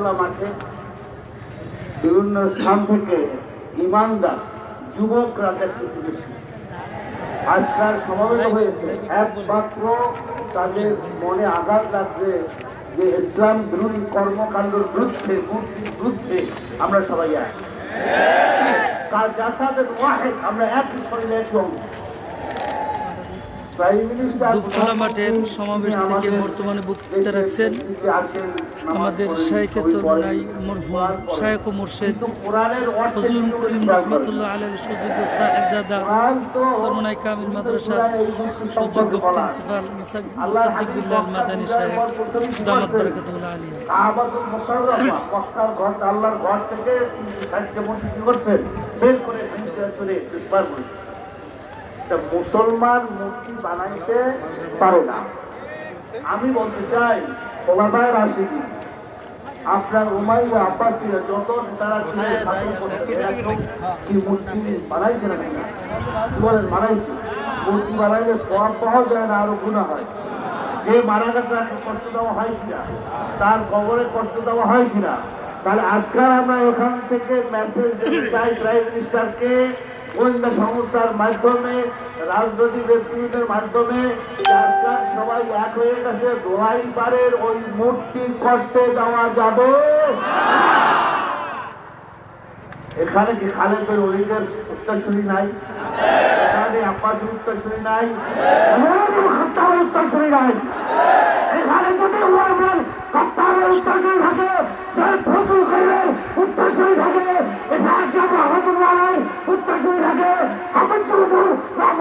খোলা মাঠে বিভিন্ন স্থান থেকে ইমানদার যুবকরা দেখতেছে বেশি আজকাল সমাবেত হয়েছে। একমাত্র তাদের মনে আঘাত লাগছে যে ইসলাম বিরোধী কর্মকাণ্ডের বিরুদ্ধে মূর্তির বিরুদ্ধে আমরা সবাই এক। কার জাসাদের ওয়াহেদ, আমরা একই শরীরে একই অঙ্গ প্রাইম মাঠের সমাবেশ থেকে বর্তমানে বক্তৃতা রাখছেন। আমাদের শায়েখে চরমনাই মরহুম শায়েখ ও মুর্শেদ ফজলুল করিম রহমতুল্লাহ আলের সুযোগ্য সাহেবজাদা চরমনাই কামিল মাদ্রাসার সুযোগ্য প্রিন্সিপাল মুসাদ্দিক বিল্লাহ মাদানী সাহেব দামাত বারাকাতুল্লাহ আলী আল্লাহর ঘর থেকে বের করে চলে মুসলমান মূর্তি বানাইতে না। আমি বলতে চাই আপনার আব্বাসীরা যত তারা ছিল শাসন করতে এখন কি মূর্তি বানাইছে না বলেন বানাইছে মূর্তি বানাইলে পাওয়া যায় না, আরও গুণা হয়। যে মারা গেছে, তাকে কষ্ট দেওয়া হয় কিনা? তার কবরে কষ্ট দেওয়া হয় কিনা? তাহলে আজকাল আমরা এখান থেকে মেসেজ চাই প্রাইম মিনিস্টারকে গোয়েন্দা সংস্থার মাধ্যমে, রাজনৈতিক ব্যক্তিদের মাধ্যমে আজকাল সবাই এক হয়ে গেছে দোয়াই পারের ওই মূর্তি করতে দেওয়া যাবে। এখানে কি খালেদ ভাই অলিদের উত্তরসূরি নাই? এখানে আব্বাসের উত্তরসূরি নাই? উত্তরসূরি নাই? এখানে যদি খাত্তারের উত্তরসূরি থাকে সেই ফজল খাইরের উত্তরসূরি থাকে এছাড়া সব রহমতুল্লাহ উত্তর উত্তরসূরি আপন হামিদ